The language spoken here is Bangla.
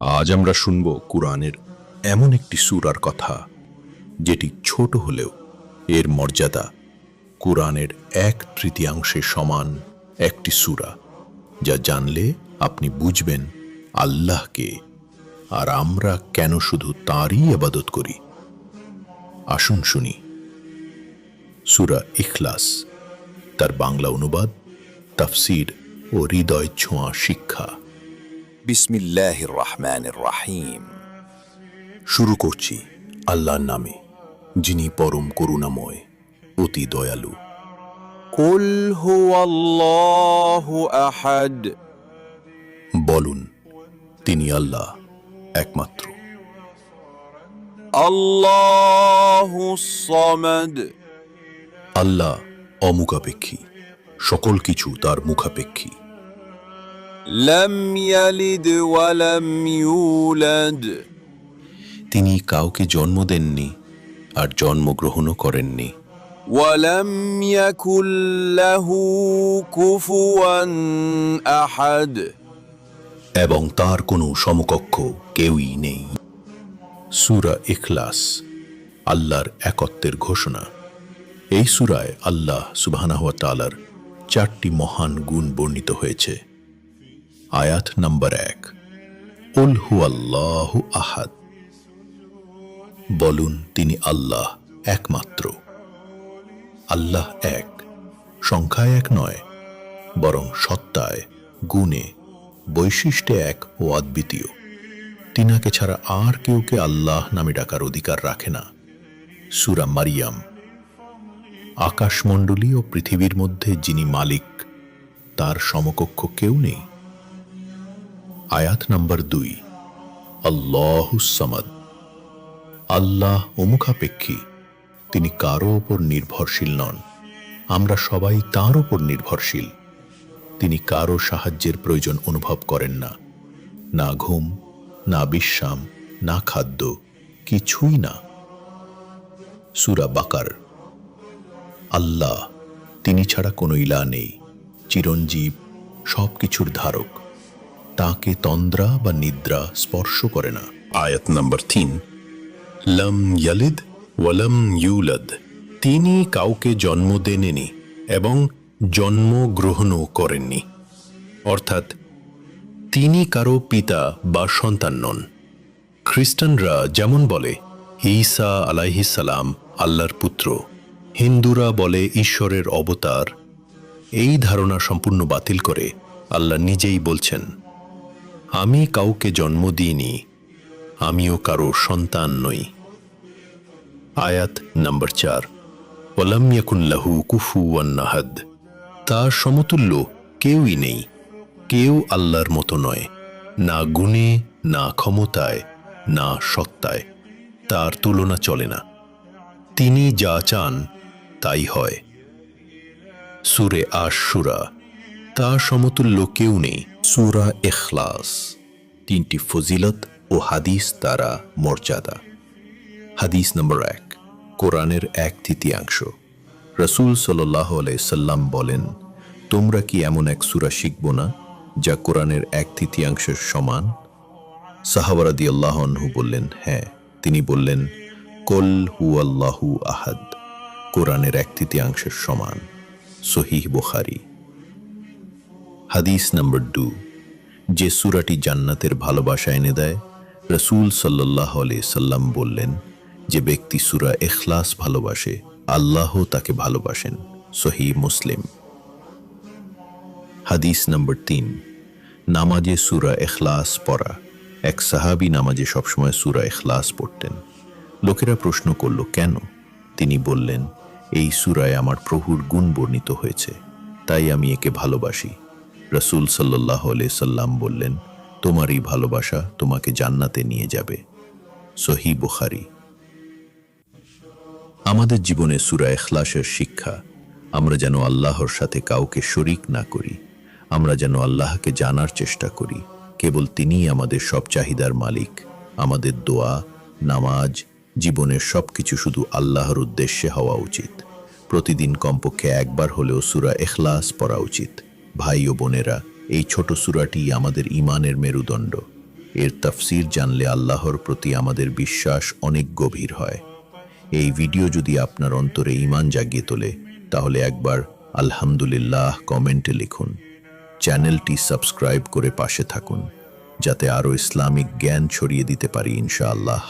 আজ আমরা শুনব কুরআনের এমন একটি সুরার কথা, যেটি ছোট হলেও এর মর্যাদা কুরআনের এক তৃতীয়াংশে সমান একটি সুরা, যা জানলে আপনি বুঝবেন আল্লাহকে আর আমরা কেন শুধু তাঁরই আবাদত করি। আসুন শুনি। সুরা ইখলাস, তার বাংলা অনুবাদ, তাফসির ও হৃদয় ছোঁয়া শিক্ষা। বিসমিল্লাহ রহমান রাহিম শুরু করছি আল্লাহর নামে যিনি পরম করুণাময় অতি দয়ালু। কুল হু আহাদ। বলুন তিনি আল্লাহ একমাত্র। সমাদ। আল্লাহ অমুকাপেক্ষী সকল কিছু তার মুখাপেক্ষী। তিনি কাউকে জন্ম দেননি আর জন্মগ্রহণও করেননি ولم يكن له كفوا احد এবং তার কোনো সমকক্ষ কেউই নেই সুরা ইখলাস আল্লাহর একত্বের ঘোষণা এই সুরায় আল্লাহ সুবহানাহু ওয়া তাআলার চারটি মহান গুণ বর্ণিত হয়েছে আয়াত নম্বর এক। উল হু আল্লাহ আহাদ। বলুন, তিনি আল্লাহ একমাত্র। আল্লাহ এক। সংখ্যায় এক নয়, বরং সত্তায় গুণে, বৈশিষ্ট্যে এক ও অদ্বিতীয়। তিনাকে ছাড়া আর কেউকে আল্লাহ নামে ডাকার অধিকার রাখে না। সুরা মারিয়াম। আকাশমণ্ডলী ও পৃথিবীর মধ্যে যিনি মালিক, তার সমকক্ষ কেউ নেই। আয়াত নম্বর দুই। আল্লাহুসামাদ আল্লাহ অমুখাপেক্ষী। তিনি কারও ওপর নির্ভরশীল নন। আমরা সবাই তার ওপর নির্ভরশীল। তিনি কারও সাহায্যের প্রয়োজন অনুভব করেন না। না ঘুম, না বিশ্রাম, না খাদ্য, কিছুই না। সুরা বাকার। আল্লাহ, তিনি ছাড়া কোনো ইলা নেই। চিরঞ্জীব সব কিছুর ধারক। তাকে তন্দ্রা বা নিদ্রা স্পর্শ করে না। আয়াত নম্বর তিন, লম ইয়ালিদ ওয়ালম ইউলাদ। তিনি কাউকে জন্ম দেনেনি এবং জন্ম গ্রহণও করেননি। অর্থাৎ, তিনি কারও পিতা বা সন্তান নন। খ্রিস্টানরা যেমন বলে, ঈসা আলাইহিসালাম আল্লাহর পুত্র। হিন্দুরা বলে, ঈশ্বরের অবতার। এই ধারণা সম্পূর্ণ বাতিল করে আল্লাহ নিজেই বলছেন আমি কাউকে জন্ম দিইনি, আমিও কারও সন্তান নই। আয়াত নম্বর চার। ওলাম ইয়াকুল্লাহু কুফু নাহাদ। তার সমতুল্য কেউই নেই, কেউ আল্লাহর মতো নয়, না গুণে, না ক্ষমতায়, না সত্তায়। তার তুলনা চলে না। তিনি যা চান, তাই হয়। সুরে আশুরা তার সমতুল্য কেউ নেই। সুরা এখলাস তিনটি ফজিলত ও হাদিস তারা মর্যাদা। হাদিস নম্বর এক, কোরআনের এক তৃতীয়াংশ। রসুল সাল্লাহ সাল্লাম বলেন, তোমরা কি এমন এক সুরা শিখব না, যা কোরআনের এক তৃতীয়াংশের সমান? সাহাবারাদি আল্লাহনহু বললেন হ্যাঁ। তিনি বললেন, কল হু আল্লাহু আহাদ, কোরআনের এক তৃতীয়াংশের সমান। সহিহ বুখারি। হাদিস নম্বর দু। যে সুরাটি জান্নাতের ভালোবাসা এনে দেয়, রসুল সাল্লাহ সাল্লাম বললেন, যে ব্যক্তি সুরা এখলাস ভালোবাসে, আল্লাহ তাকে ভালোবাসেন। সহি মুসলিম। হাদিস নম্বর তিন। নামাজে সুরা এখলাস পড়া। এক সাহাবি নামাজে সবসময় সুরা এখলাস পড়তেন। লোকেরা প্রশ্ন করল, কেন? তিনি বললেন, এই সুরায় আমার প্রভুর গুণ বর্ণিত হয়েছে। তাই আমি একে ভালোবাসি। রসুল সাল্লাহ সাল্লাম বললেন, তোমারই ভালোবাসা তোমাকে জান্নাতে নিয়ে যাবে। সহি বুখারি। আমাদের জীবনে সুরা এখলাসের শিক্ষা, আমরা যেন আল্লাহর সাথে কাউকে শরিক না করি, আমরা যেন আল্লাহকে জানার চেষ্টা করি। কেবল তিনিই আমাদের সব চাহিদার মালিক। আমাদের দোয়া, নামাজ, জীবনের সব কিছু শুধু আল্লাহর উদ্দেশ্যে হওয়া উচিত। প্রতিদিন কমপক্ষে একবার হলেও সুরা এখলাস পড়া উচিত। ভাই ও বোনেরা, এই ছোট সুরাটি আমাদের ইমানের মেরুদণ্ড। এর তাফসির জানলে আল্লাহর প্রতি আমাদের বিশ্বাস অনেক গভীর হয়। এই ভিডিও যদি আপনার অন্তরে ঈমান জাগিয়ে তোলে, তাহলে একবার আলহামদুলিল্লাহ কমেন্টে লিখুন। চ্যানেলটি সাবস্ক্রাইব করে পাশে থাকুন, যাতে আরও ইসলামিক জ্ঞান ছড়িয়ে দিতে পারি ইনশাআল্লাহ।